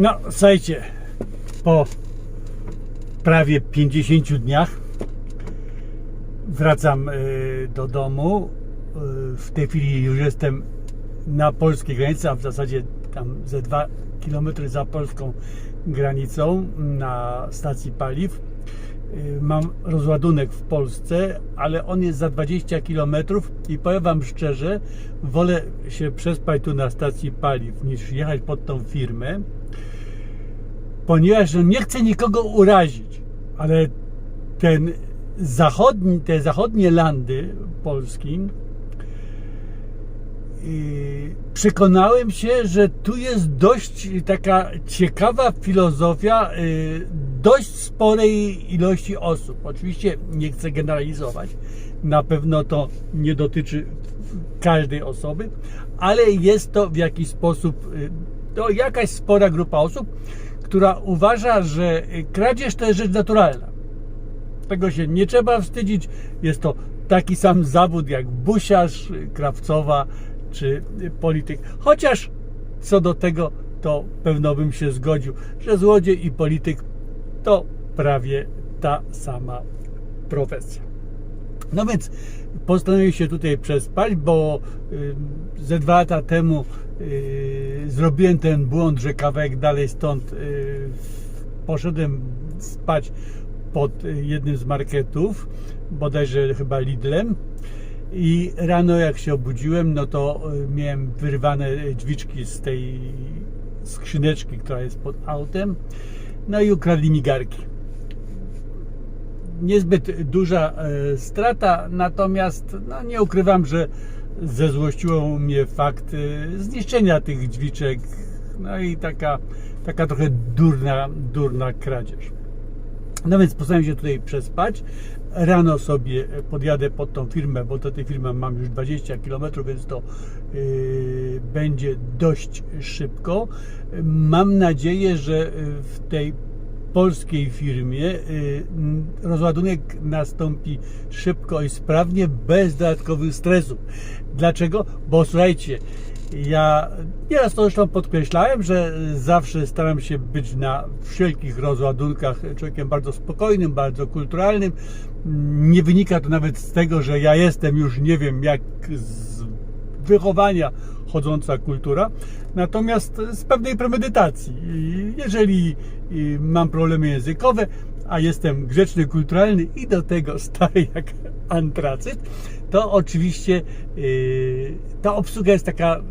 No, słuchajcie, po prawie 50 dniach wracam y, do domu. Y, W tej chwili już jestem na polskiej granicy, a w zasadzie tam ze 2 km za polską granicą na stacji paliw. Y, Mam rozładunek w Polsce, ale on jest za 20 km i powiem Wam szczerze, wolę się przespać tu na stacji paliw niż jechać pod tą firmę ponieważ no, nie chcę nikogo urazić, ale ten zachodni, te zachodnie landy Polski yy, przekonałem się, że tu jest dość taka ciekawa filozofia yy, dość sporej ilości osób. Oczywiście nie chcę generalizować, na pewno to nie dotyczy każdej osoby, ale jest to w jakiś sposób yy, to jakaś spora grupa osób, która uważa, że kradzież to jest rzecz naturalna. Tego się nie trzeba wstydzić. Jest to taki sam zawód jak busiarz, krawcowa czy polityk. Chociaż co do tego, to pewno bym się zgodził, że złodziej i polityk to prawie ta sama profesja. No więc postanowiłem się tutaj przespać, bo y, ze dwa lata temu y, zrobiłem ten błąd, że kawałek dalej stąd y, poszedłem spać pod y, jednym z marketów, bodajże chyba Lidlem. I rano jak się obudziłem, no to y, miałem wyrwane drzwiczki z tej skrzyneczki, która jest pod autem. No i ukradli mi garki niezbyt duża e, strata, natomiast no, nie ukrywam, że zezłościło mnie fakt e, zniszczenia tych drzwiczek, no i taka, taka trochę durna, durna kradzież. No więc postanowiłem się tutaj przespać. Rano sobie podjadę pod tą firmę, bo do tej firmy mam już 20 km, więc to yy, będzie dość szybko. Mam nadzieję, że w tej polskiej firmie yy, rozładunek nastąpi szybko i sprawnie, bez dodatkowych stresów. Dlaczego? Bo słuchajcie, ja nieraz to zresztą podkreślałem, że zawsze staram się być na wszelkich rozładunkach człowiekiem bardzo spokojnym, bardzo kulturalnym. Nie wynika to nawet z tego, że ja jestem już nie wiem jak z wychowania chodząca kultura, natomiast z pewnej premedytacji. Jeżeli y, mam problemy językowe, a jestem grzeczny, kulturalny i do tego stary jak antracyt, to oczywiście yy, ta obsługa jest taka yy,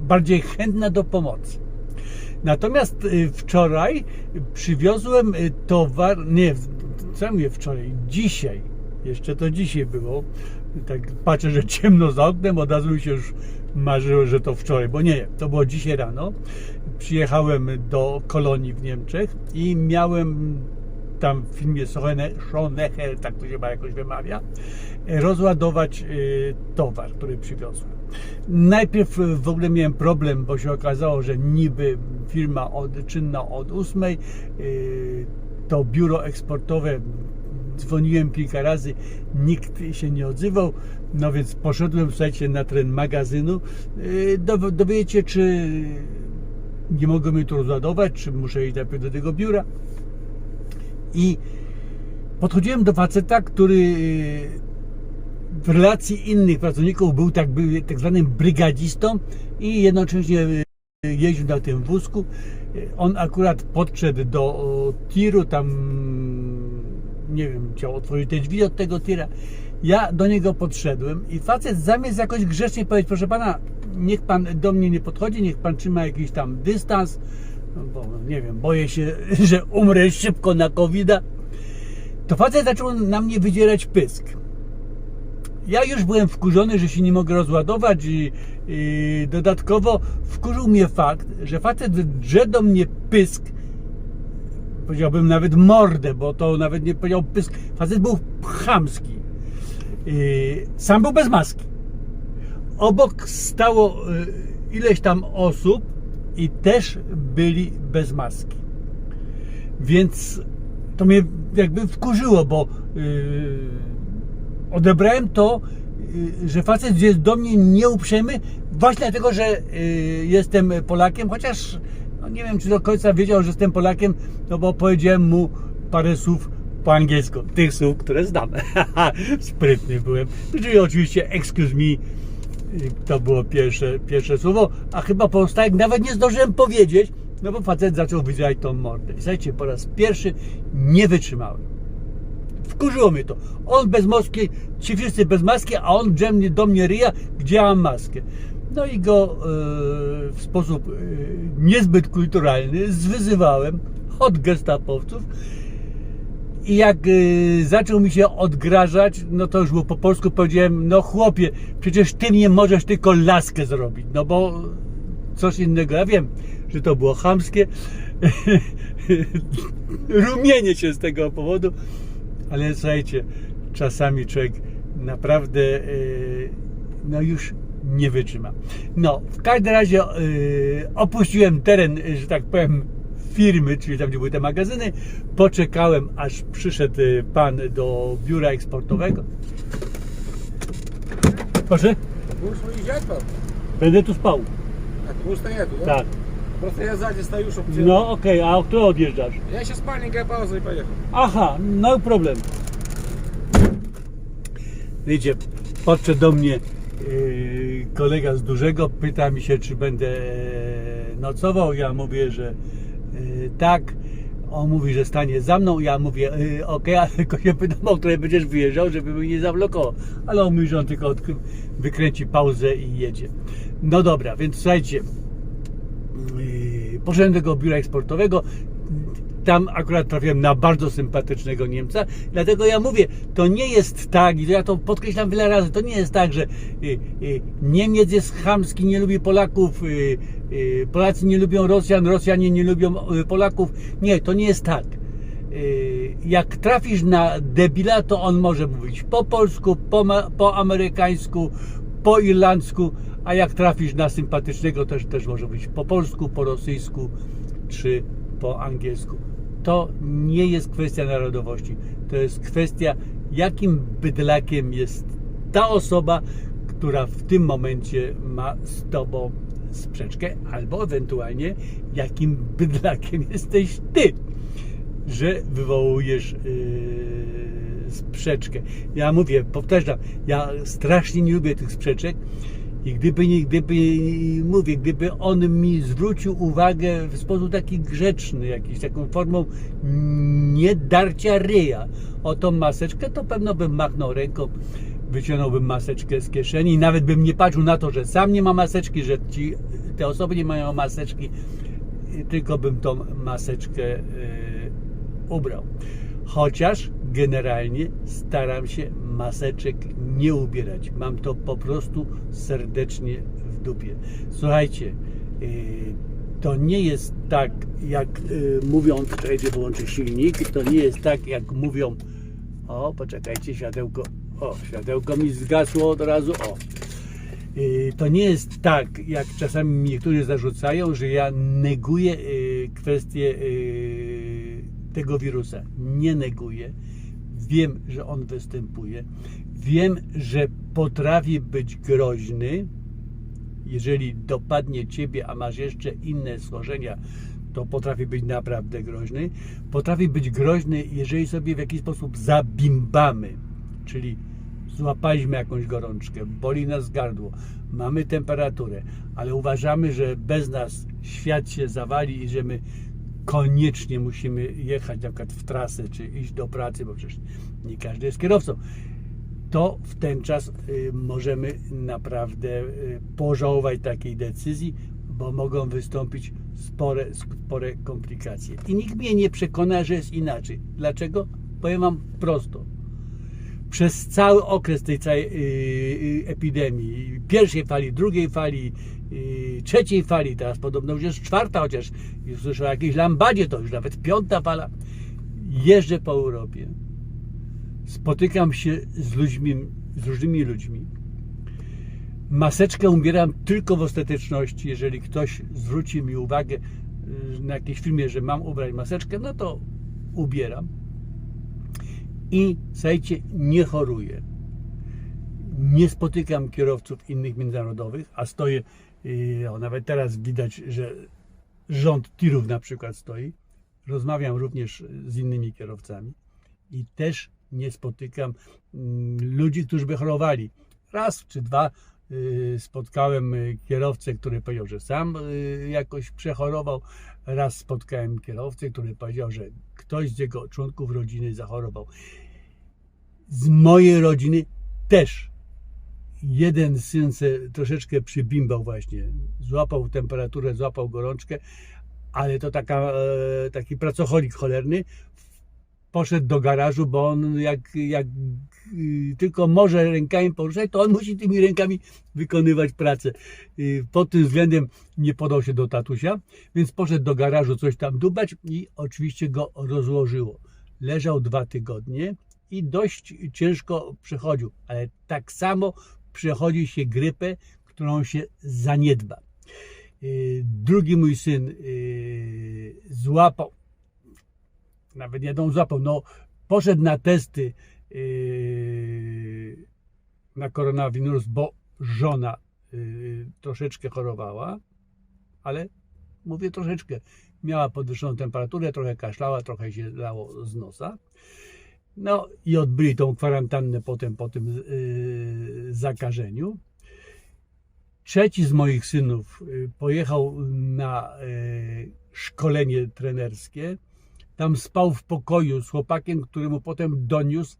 bardziej chętna do pomocy. Natomiast yy, wczoraj przywiozłem y, towar, nie, co ja mówię wczoraj, dzisiaj, jeszcze to dzisiaj było, tak patrzę, że ciemno za oknem, od razu się już marzyło, że to wczoraj, bo nie, to było dzisiaj rano. Przyjechałem do kolonii w Niemczech i miałem tam w filmie Schonecher, tak to się chyba jakoś wymawia, rozładować y, towar, który przywiozłem. Najpierw w ogóle miałem problem, bo się okazało, że niby firma od, czynna od 8, y, to biuro eksportowe dzwoniłem kilka razy, nikt się nie odzywał, no więc poszedłem, słuchajcie, na teren magazynu, dow- dowiecie, czy nie mogą mnie tu rozładować, czy muszę iść najpierw do tego biura. I podchodziłem do faceta, który yy, w relacji innych pracowników był tak, był tak zwanym brygadzistą i jednocześnie yy, jeździł na tym wózku. Yy, On akurat podszedł do tiru, tam nie wiem, chciał otworzyć te drzwi od tego tira. Ja do niego podszedłem i facet zamiast jakoś grzecznie powiedzieć, proszę pana, niech pan do mnie nie podchodzi, niech pan trzyma jakiś tam dystans, bo nie wiem, boję się, że umrę szybko na covid to facet zaczął na mnie wydzierać pysk. Ja już byłem wkurzony, że się nie mogę rozładować i, i dodatkowo wkurzył mnie fakt, że facet drze do mnie pysk, powiedziałbym nawet mordę, bo to nawet nie powiedział pysk, facet był chamski. Sam był bez maski. Obok stało yy, ileś tam osób i też byli bez maski. Więc to mnie jakby wkurzyło, bo yy, odebrałem to y, że facet jest do mnie nieuprzejmy właśnie dlatego, że y, jestem Polakiem, chociaż no nie wiem, czy do końca wiedział, że jestem Polakiem, no bo powiedziałem mu parę słów po angielsku, tych słów, które znam. Sprytny byłem. Czyli oczywiście excuse me, to było pierwsze, pierwsze słowo, a chyba pozostałych nawet nie zdążyłem powiedzieć, no bo facet zaczął wydzierać tą mordę. I słuchajcie, po raz pierwszy nie wytrzymałem. Wkurzyło mnie to. On bez maski, ci wszyscy bez maski, a on drzemnie do mnie ryja, gdzie ja mam maskę. No i go e, w sposób e, niezbyt kulturalny zwyzywałem od gestapowców. I jak e, zaczął mi się odgrażać, no to już było po polsku powiedziałem, no chłopie, przecież ty nie możesz tylko laskę zrobić, no bo coś innego. Ja wiem, że to było chamskie. Rumienie się z tego powodu, ale słuchajcie, czasami człowiek naprawdę yy, no już nie wytrzyma. No, w każdym razie yy, opuściłem teren, że tak powiem, firmy, czyli tam, gdzie były te magazyny. Poczekałem, aż przyszedł yy, pan do biura eksportowego. Proszę, Будешь выезжать, пап? będę tu spał. А ты будешь стоять тут, да? Tak. Просто я сзади стою, чтобы тебе... No okej, a o której odjeżdżasz? Я сейчас маленькая пауза и поехал. Aha, no problem. Wiecie, podszedł do mnie yy, kolega z dużego, pyta mi się, czy będę e, nocował. Ja mówię, że yy, tak. On mówi, że stanie za mną. Ja mówię, yy, okej, ale tylko się pytam, o której będziesz wyjeżdżał, żeby mnie nie zablokował. Ale on mówi, że on tylko wykręci pauzę i jedzie. No dobra, więc słuchajcie, Yy, poszedłem do tego biura eksportowego. Tam akurat trafiłem na bardzo sympatycznego Niemca. Dlatego ja mówię, to nie jest tak, i ja to podkreślam wiele razy, to nie jest tak, że y, y, Niemiec jest chamski, nie lubi Polaków, y, Polacy nie lubią Rosjan, Rosjanie nie lubią Polaków. Nie, to nie jest tak. Jak trafisz na debila, to on może mówić po polsku, po, po amerykańsku, po irlandzku, a jak trafisz na sympatycznego, też, też może być po polsku, po rosyjsku czy po angielsku. To nie jest kwestia narodowości, to jest kwestia, jakim bydlakiem jest ta osoba, która w tym momencie ma z tobą sprzeczkę, albo ewentualnie jakim bydlakiem jesteś ty że wywołujesz yy, sprzeczkę. Ja mówię, powtarzam, ja strasznie nie lubię tych sprzeczek i gdyby, gdyby mówię, gdyby on mi zwrócił uwagę w sposób taki grzeczny, jakiś taką formą nie darcia ryja o tą maseczkę, to pewno bym machnął ręką, wyciągnąłbym maseczkę z kieszeni i nawet bym nie patrzył na to, że sam nie ma maseczki, że ci, te osoby nie mają maseczki, tylko bym tą maseczkę y, ubrał. Chociaż generalnie staram się maseczek nie ubierać. Mam to po prostu serdecznie w dupie. Słuchajcie, y, to nie jest tak, jak y, mówią, czekajcie, wyłączę silnik, to nie jest tak, jak mówią, o, poczekajcie, światełko, o, światełko mi zgasło od razu, o, Y, to nie jest tak, jak czasami niektórzy zarzucają, że ja neguję kwestię tego wirusa. Nie neguję. Wiem, że on występuje. Wiem, że potrafi być groźny. Jeżeli dopadnie ciebie, a masz jeszcze inne schorzenia, to potrafi być naprawdę groźny. Potrafi być groźny, jeżeli sobie w jakiś sposób zabimbamy, czyli złapaliśmy jakąś gorączkę, boli nas gardło, mamy temperaturę, ale uważamy, że bez nas świat się zawali i że my koniecznie musimy jechać na przykład w trasę, czy iść do pracy, bo przecież nie każdy jest kierowcą, to w ten czas y, możemy naprawdę y, pożałować takiej decyzji, bo mogą wystąpić spore, spore komplikacje. I nikt mnie nie przekona, że jest inaczej. Dlaczego? Powiem Wam prosto przez cały okres tej całej y, epidemii, pierwszej fali, drugiej fali, trzeciej fali, teraz podobno już jest czwarta, chociaż już słyszę o jakiejś lambadzie, to już nawet piąta fala. Jeżdżę po Europie, spotykam się z ludźmi, z różnymi ludźmi. Maseczkę ubieram tylko w ostateczności, jeżeli ktoś zwróci mi uwagę y, na jakiejś filmie, że mam ubrać maseczkę, no to ubieram i słuchajcie, nie choruję. Nie spotykam kierowców innych międzynarodowych, a stoję, yy, o, nawet teraz widać, że rząd tirów na przykład stoi. Rozmawiam również z innymi kierowcami i też nie spotykam mm, ludzi, którzy by chorowali. Raz czy dwa y, spotkałem y, kierowcę, który powiedział, że sam y, jakoś przechorował. Raz spotkałem kierowcę, który powiedział, że ktoś z jego członków rodziny zachorował. Z mojej rodziny też. Jeden syn se troszeczkę przybimbał właśnie. Złapał temperaturę, złapał gorączkę, ale to taka, e, taki pracocholik cholerny poszedł do garażu, bo on jak, jak y, tylko może rękami poruszać, to on musi tymi rękami wykonywać pracę. Y, Pod tym względem nie podał się do tatusia, więc poszedł do garażu coś tam dubać i oczywiście go rozłożyło. Leżał dwa tygodnie i dość ciężko przechodził, ale tak samo przechodzi się grypę, którą się zaniedba. Y, Drugi mój syn y, złapał, nawet jedną złapał, no poszedł na testy yy, na koronawirus, bo żona troszeczkę chorowała, ale mówię troszeczkę, miała podwyższoną temperaturę, trochę kaszlała, trochę się lało z nosa. No i odbyli tą kwarantannę potem po tym yy, zakażeniu. Trzeci z moich synów yy, pojechał na yy, szkolenie trenerskie. Tam spał w pokoju z chłopakiem, któremu potem doniósł,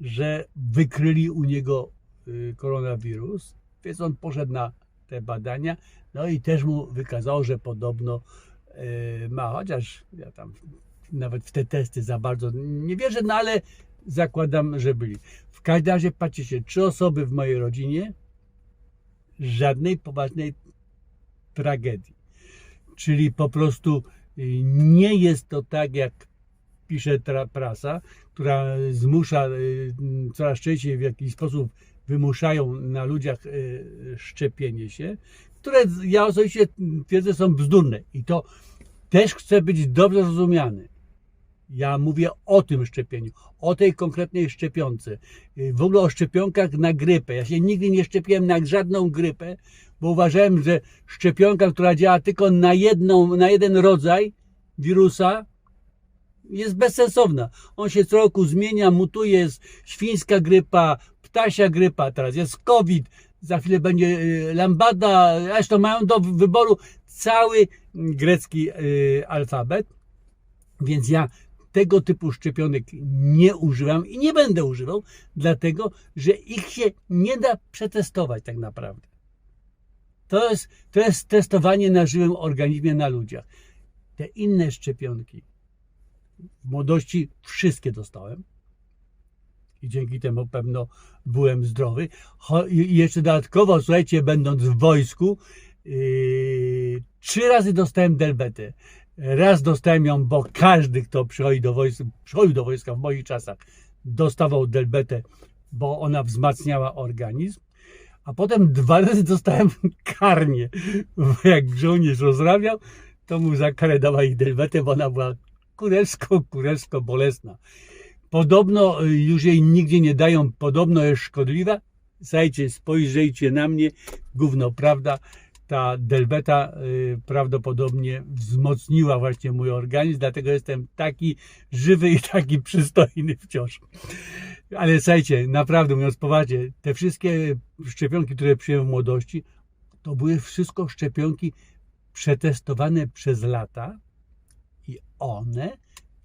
że wykryli u niego koronawirus. Więc on poszedł na te badania, no i też mu wykazało, że podobno ma, chociaż ja tam nawet w te testy za bardzo nie wierzę, no ale zakładam, że byli. W każdym razie patrzcie się, trzy osoby w mojej rodzinie, żadnej poważnej tragedii. Czyli po prostu y, nie jest to tak, jak pisze prasa, która zmusza y, coraz częściej w jakiś sposób wymuszają na ludziach y, szczepienie się, które ja osobiście twierdzę są bzdurne. I to też chcę być dobrze zrozumiany. Ja mówię o tym szczepieniu, o tej konkretnej szczepionce. Y, W ogóle o szczepionkach na grypę. Ja się nigdy nie szczepiłem na żadną grypę, bo uważałem, że szczepionka, która działa tylko na, jedną, na jeden rodzaj wirusa, jest bezsensowna. On się co roku zmienia, mutuje, jest świńska grypa, ptasia grypa, teraz jest COVID, za chwilę będzie y, lambada, zresztą mają do wyboru cały grecki y, alfabet, więc ja tego typu szczepionek nie używam i nie będę używał, dlatego że ich się nie da przetestować tak naprawdę. To jest, to jest testowanie na żywym organizmie na ludziach. Te inne szczepionki, w młodości wszystkie dostałem i dzięki temu pewno byłem zdrowy. I jeszcze dodatkowo, słuchajcie, będąc w wojsku, yy, trzy razy dostałem delbetę. Raz dostałem ją, bo każdy, kto przychodzi do wojska, przychodził do wojska w moich czasach, dostawał delbetę, bo ona wzmacniała organizm. A potem dwa razy dostałem karnie. Bo Jak żołnierz rozrabiał, to mu za karę dawali delbetę, bo ona była kurewsko, kurewsko bolesna. Podobno y, już jej nigdzie nie dają, podobno jest szkodliwa. Słuchajcie, spojrzyjcie na mnie, gówno prawda. Ta delbeta y, prawdopodobnie wzmocniła właśnie mój organizm, dlatego jestem taki żywy i taki przystojny wciąż. Ale słuchajcie, naprawdę mówiąc poważnie, te wszystkie szczepionki, które przyjąłem w młodości, to były wszystko szczepionki przetestowane przez lata i one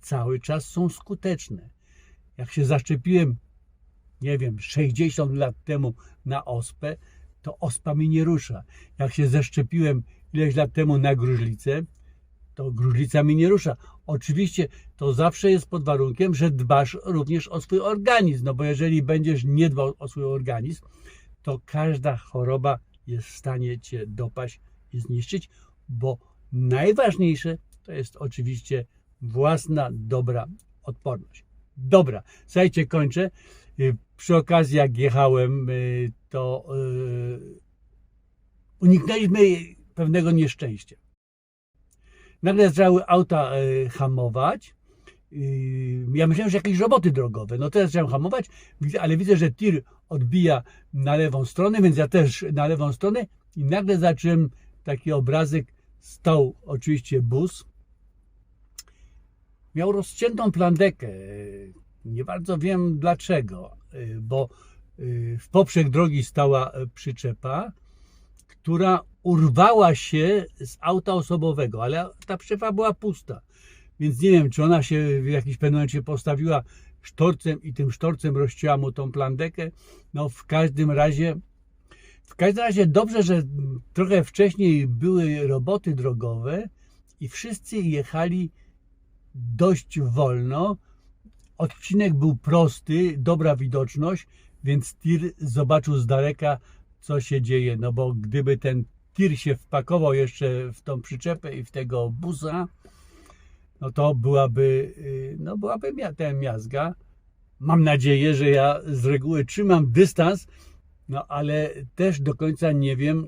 cały czas są skuteczne. Jak się zaszczepiłem, nie wiem, 60 lat temu na ospę, to ospa mi nie rusza. Jak się zaszczepiłem ileś lat temu na gruźlicę, to gruźlica mi nie rusza. Oczywiście to zawsze jest pod warunkiem, że dbasz również o swój organizm, no bo jeżeli będziesz nie dbał o swój organizm, to każda choroba jest w stanie cię dopaść i zniszczyć, bo najważniejsze to jest oczywiście własna dobra odporność. Dobra, słuchajcie, kończę. Y, Przy okazji, jak jechałem, y, to y, uniknęliśmy pewnego nieszczęścia. Nagle zaczęły auta y, hamować Yy, ja myślałem, że jakieś roboty drogowe. No teraz chciałem hamować, ale widzę, że tir odbija na lewą stronę, więc ja też na lewą stronę i nagle zacząłem taki obrazek. Stał oczywiście bus. Miał rozciętą plandekę. Nie bardzo wiem dlaczego, yy, bo w poprzek drogi stała e, przyczepa, która urwała się z auta osobowego, ale ta przyczepa była pusta. Więc nie wiem, czy ona się w jakiś pewnym momencie postawiła sztorcem i tym sztorcem rozcięła mu tą plandekę. No w każdym razie, w każdym razie dobrze, że trochę wcześniej były roboty drogowe i wszyscy jechali dość wolno. Odcinek był prosty, dobra widoczność, więc tir zobaczył z daleka, co się dzieje. No bo gdyby ten tir się wpakował jeszcze w tą przyczepę i w tego busa, no to byłaby, y, no byłaby ten miazga. Mam nadzieję, że ja z reguły trzymam dystans, no ale też do końca nie wiem,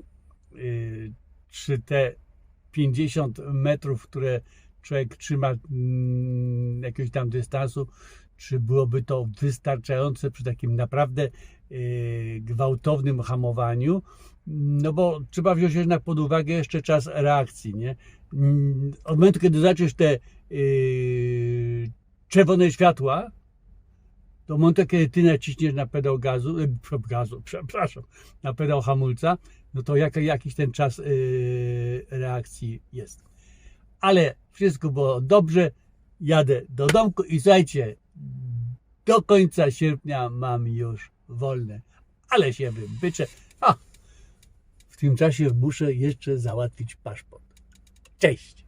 y, czy te 50 metrów, które człowiek trzyma mm, jakiegoś tam dystansu, czy byłoby to wystarczające przy takim naprawdę y, gwałtownym hamowaniu. No bo trzeba wziąć jednak pod uwagę jeszcze czas reakcji, nie? Mm, Od momentu, kiedy zaczniesz te yy, czerwone światła, do momentu, kiedy ty naciśniesz na pedał gazu, yy, gazu, przepraszam, na pedał hamulca, no to jak, jakiś ten czas yy, reakcji jest. Ale wszystko było dobrze, jadę do domku i słuchajcie, do końca sierpnia mam już wolne, ale się wybyczę. W tym czasie muszę jeszcze załatwić paszport. Cześć!